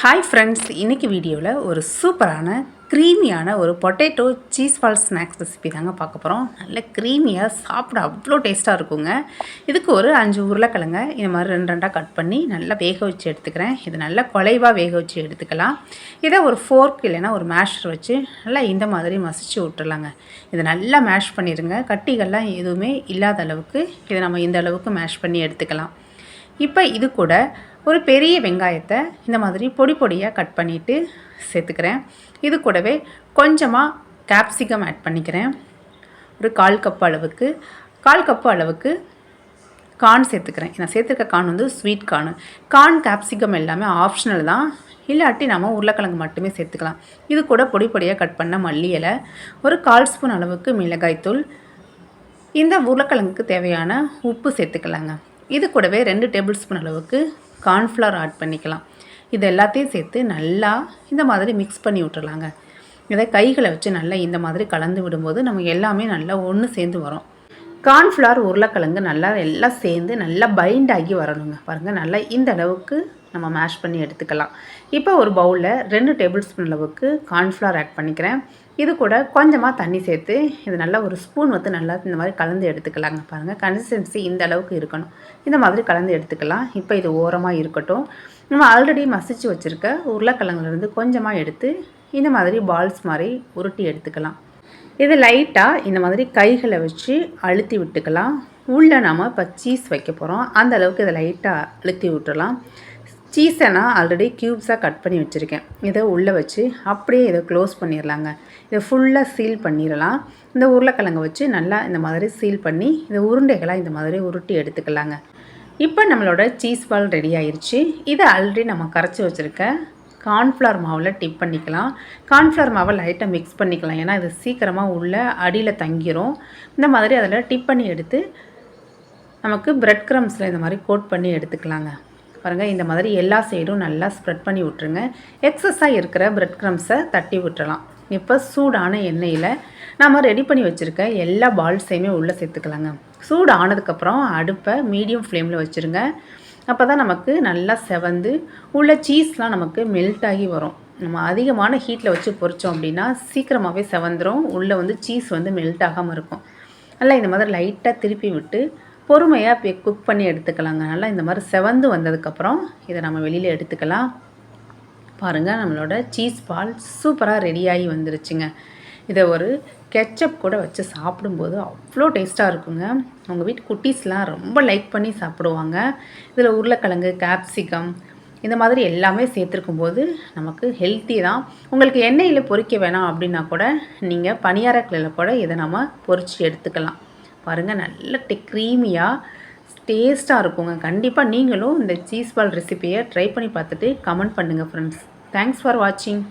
Hi friends இன்றைக்கி வீடியோவில் ஒரு சூப்பரான க்ரீமியான ஒரு potato cheese ball snacks recipe தாங்க பார்க்க போகிறோம் நல்ல க்ரீமியாக சாப்பிட அவ்வளோ டேஸ்ட்டாக இருக்குங்க. இதுக்கு ஒரு அஞ்சு உருளைக்கிழங்க இந்த மாதிரி ரெண்டு ரெண்டாக கட் பண்ணி நல்லா வேக வச்சு எடுத்துக்கிறேன். இது நல்லா குலைவாக வேக வச்சு எடுத்துக்கலாம். இதை ஒரு ஃபோர்க் இல்லைன்னா ஒரு மேஷர் வச்சு நல்லா இந்த மாதிரி மசிச்சு விட்டுறலாங்க. இதை நல்லா மேஷ் பண்ணிடுங்க கட்டிகள்லாம் எதுவுமே இல்லாத அளவுக்கு இதை நம்ம இந்த அளவுக்கு மேஷ் பண்ணி எடுத்துக்கலாம். இப்போ இது கூட ஒரு பெரிய வெங்காயத்தை இந்த மாதிரி பொடி பொடியாக கட் பண்ணிவிட்டு சேர்த்துக்கிறேன். இது கூடவே கொஞ்சமாக கேப்சிகம் ஆட் பண்ணிக்கிறேன். ஒரு கால் கப் அளவுக்கு கால் கப்பு அளவுக்கு கார்ன் சேர்த்துக்கிறேன். நான் சேர்த்துருக்க கார்ன் வந்து ஸ்வீட் கார்னு கார்ன் கேப்சிகம் எல்லாமே ஆப்ஷனல் தான். இல்லாட்டி நம்ம உருளைக்கிழங்கு மட்டுமே சேர்த்துக்கலாம். இது கூட பொடி பொடியாக கட் பண்ண மல்லி இலை ஒரு கால் ஸ்பூன் அளவுக்கு மிளகாய்த்தூள் இந்த உருளைக்கிழங்குக்கு தேவையான உப்பு சேர்த்துக்கலாங்க. இது கூடவே ரெண்டு டேபிள் ஸ்பூன் அளவுக்கு கார்ன்ஃப்ளவர் ஆட் பண்ணிக்கலாம். இது எல்லாத்தையும் சேர்த்து நல்லா இந்த மாதிரி மிக்ஸ் பண்ணி விட்டுறலாங்க. இதை கைகளை வச்சு நல்லா இந்த மாதிரி கலந்து விடும்போது நமக்கு எல்லாமே நல்லா ஒன்று சேர்ந்து வரும். கார்ன்ஃப்ளவர் உருளைக்கிழங்கு நல்லா எல்லாம் சேர்ந்து நல்லா பைண்ட் ஆகி வரணுங்க. பாருங்கள் நல்லா இந்த அளவுக்கு நம்ம மேஷ் பண்ணி எடுத்துக்கலாம். இப்போ ஒரு பவுலில் ரெண்டு டேபிள் ஸ்பூன் அளவுக்கு கார்ன்ஃப்ளவர் ஆட் பண்ணிக்கிறேன். இது கூட கொஞ்சமாக தண்ணி சேர்த்து இது நல்லா ஒரு ஸ்பூன் வந்து நல்லா இந்த மாதிரி கலந்து எடுத்துக்கலாங்க பாருங்கள் கன்சிஸ்டன்சி இந்த அளவுக்கு இருக்கணும். இந்த மாதிரி கலந்து எடுத்துக்கலாம். இப்போ இது ஓரமாக இருக்கட்டும். நம்ம ஆல்ரெடி மசிச்சு வச்சுருக்க உருளைக்கிழங்குலேருந்து கொஞ்சமாக எடுத்து இந்த மாதிரி பால்ஸ் மாதிரி உருட்டி எடுத்துக்கலாம். இது லைட்டாக இந்த மாதிரி கைகளை வச்சு அழுத்தி விட்டுக்கலாம். உள்ளே நம்ம இப்போ சீஸ் வைக்க போகிறோம் அந்த அளவுக்கு இதை லைட்டாக அழுத்தி விட்டுறலாம். சீஸை நான் ஆல்ரெடி க்யூப்ஸாக கட் பண்ணி வச்சுருக்கேன். இதை உள்ளே வச்சு அப்படியே இதை க்ளோஸ் பண்ணிடலாங்க இதை ஃபுல்லாக சீல் பண்ணிடலாம் இந்த உருளைக்கிழங்கு வச்சு நல்லா இந்த மாதிரி சீல் பண்ணி இந்த உருண்டைகளாக இந்த மாதிரி உருட்டி எடுத்துக்கலாங்க. இப்போ நம்மளோட சீஸ் பால் ரெடி ஆயிடுச்சு இதை ஆல்ரெடி நம்ம கரைச்சி வச்சுருக்க கார்ன்ஃப்ளவர் மாவில் டிப் பண்ணிக்கலாம். கார்ன்ஃப்ளவர் மாவை லைட்டாக மிக்ஸ் பண்ணிக்கலாம். ஏன்னா இது சீக்கிரமாக உள்ள அடியில் தங்கிரும். இந்த மாதிரி அதில் டிப் பண்ணி எடுத்து நமக்கு பிரெட் க்ரம்ஸில் இந்த மாதிரி கோட் பண்ணி எடுத்துக்கலாங்க. பாருங்கள் இந்த மாதிரி எல்லா சைடும் நல்லா ஸ்ப்ரெட் பண்ணி விட்ருங்க எக்ஸஸாக இருக்கிற பிரெட் க்ரம்ஸை தட்டி விட்டுறலாம். இப்போ சூடான எண்ணெயில் நம்ம ரெடி பண்ணி வச்சுருக்க எல்லா பால்ஸையுமே உள்ளே சேர்த்துக்கலாங்க. சூடு ஆனதுக்கப்புறம் அடுப்பை மீடியம் ஃப்ளேமில் வச்சுருங்க. அப்போ தான் நமக்கு நல்லா செவந்து உள்ள சீஸ்லாம் நமக்கு மெல்ட் ஆகி வரும். நம்ம அதிகமான ஹீட்டில் வச்சு பொறிச்சோம் அப்படின்னா சீக்கிரமாகவே செவந்துடும் உள்ளே வந்து சீஸ் வந்து மெல்ட் ஆகாமல் இருக்கும். நல்லா இந்த மாதிரி லைட்டாக திருப்பி விட்டு பொறுமையாக குக் பண்ணி எடுத்துக்கலாங்க. நல்லா இந்த மாதிரி செவந்து வந்ததுக்கப்புறம் இதை நம்ம வெளியில் எடுத்துக்கலாம். பாருங்கள் நம்மளோட சீஸ் பால் சூப்பராக ரெடியாகி வந்துருச்சுங்க. இதை ஒரு கெச்சப் கூட வச்சு சாப்பிடும்போது அவ்வளோ டேஸ்ட்டாக இருக்குங்க. உங்கள் வீட்டு குட்டீஸ்லாம் ரொம்ப லைக் பண்ணி சாப்பிடுவாங்க. இதில் உருளைக்கிழங்கு கேப்சிகம் இந்த மாதிரி எல்லாமே சேர்த்துருக்கும் போது நமக்கு ஹெல்த்தி தான். உங்களுக்கு எண்ணெயில் பொறிக்க வேணாம் அப்படின்னா கூட நீங்கள் பனியாரக்கில் கூட இதை நம்ம பொறிச்சு எடுத்துக்கலாம். பாருங்கள் நல்ல டெ க்ரீமியாக டேஸ்ட்டாக இருக்குங்க. கண்டிப்பாக நீங்களும் இந்த சீஸ் பால் ரெசிப்பியை ட்ரை பண்ணி பார்த்துட்டு கமெண்ட் பண்ணுங்கள் ஃப்ரெண்ட்ஸ் தேங்க்ஸ் ஃபார் வாட்சிங்